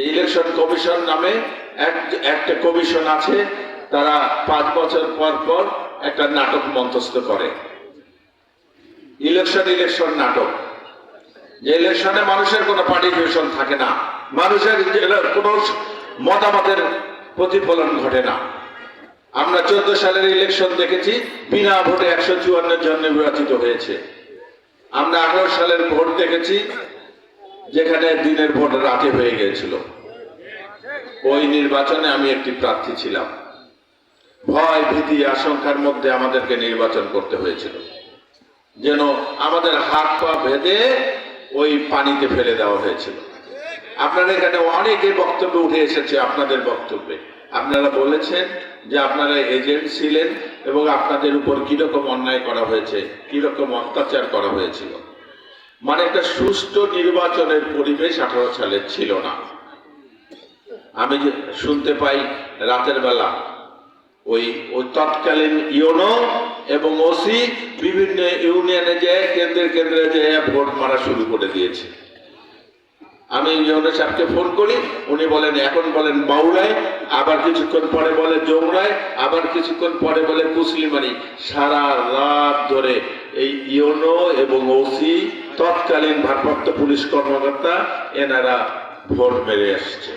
Election commission নামে একটা commission আছে, তারা পাঁচ বছর পর পর একটা নাটক মঞ্চস্থ করে। ইলেকশন ইলেকশন নাটক। যে ইলেকশনে মানুষের কোনো পার্টিসিপেশন থাকে না। মানুষের কোনো মতামতের প্রতিফলন ঘটে না। আমরা চোদ্দ সালের ইলেকশন দেখেছি, বিনা ভোটে একশো চুয়ান্ন জন নির্বাচিত হয়েছে। আমরা আঠারো সালের ভোট দেখেছি যেখানে দিনের ভোট রাতে হয়ে গিয়েছিল। ওই নির্বাচনে আমি একটি প্রার্থী ছিলাম। ভয়, ভীতি, আশঙ্কার মধ্যে আমাদেরকে নির্বাচন করতে হয়েছিল। যেন আমাদের হাত পা বেঁধে ওই পানিতে ফেলে দেওয়া হয়েছিল। আপনারা এখানে অনেকের বক্তব্য উঠে এসেছে আপনাদের বক্তব্যে। আপনারা বলেছেন যে আপনারা এজেন্ট ছিলেন এবং আপনাদের উপর কীরকম অন্যায় করা হয়েছে, কীরকম অত্যাচার করা হয়েছিল। মানে একটা সুষ্ঠু নির্বাচনের পরিবেশ আঠারো সালে ছিল না। আমি যে শুনতে পাই রাতের বেলা, ওই ওই তৎকালীন ইউনো এবং ওসি বিভিন্ন ইউনিয়নে যে কেন্দ্রে কেন্দ্রে যে ভোট মারা শুরু করে দিয়েছে। আমি ইউনো সাহেবকে ফোন করি, উনি বলেন, এখন বলেন বাউড়ায় আবার কিছুক্ষণ পরে বলে জমরায় আবার কিছুক্ষণ পরে বলে কুসলিমারি সারা রাত ধরে এই ইউনো এবং ওসি তৎকালীন ভারপ্রাপ্ত পুলিশ কর্মকর্তা এনারা ভোট মেরে আসছে।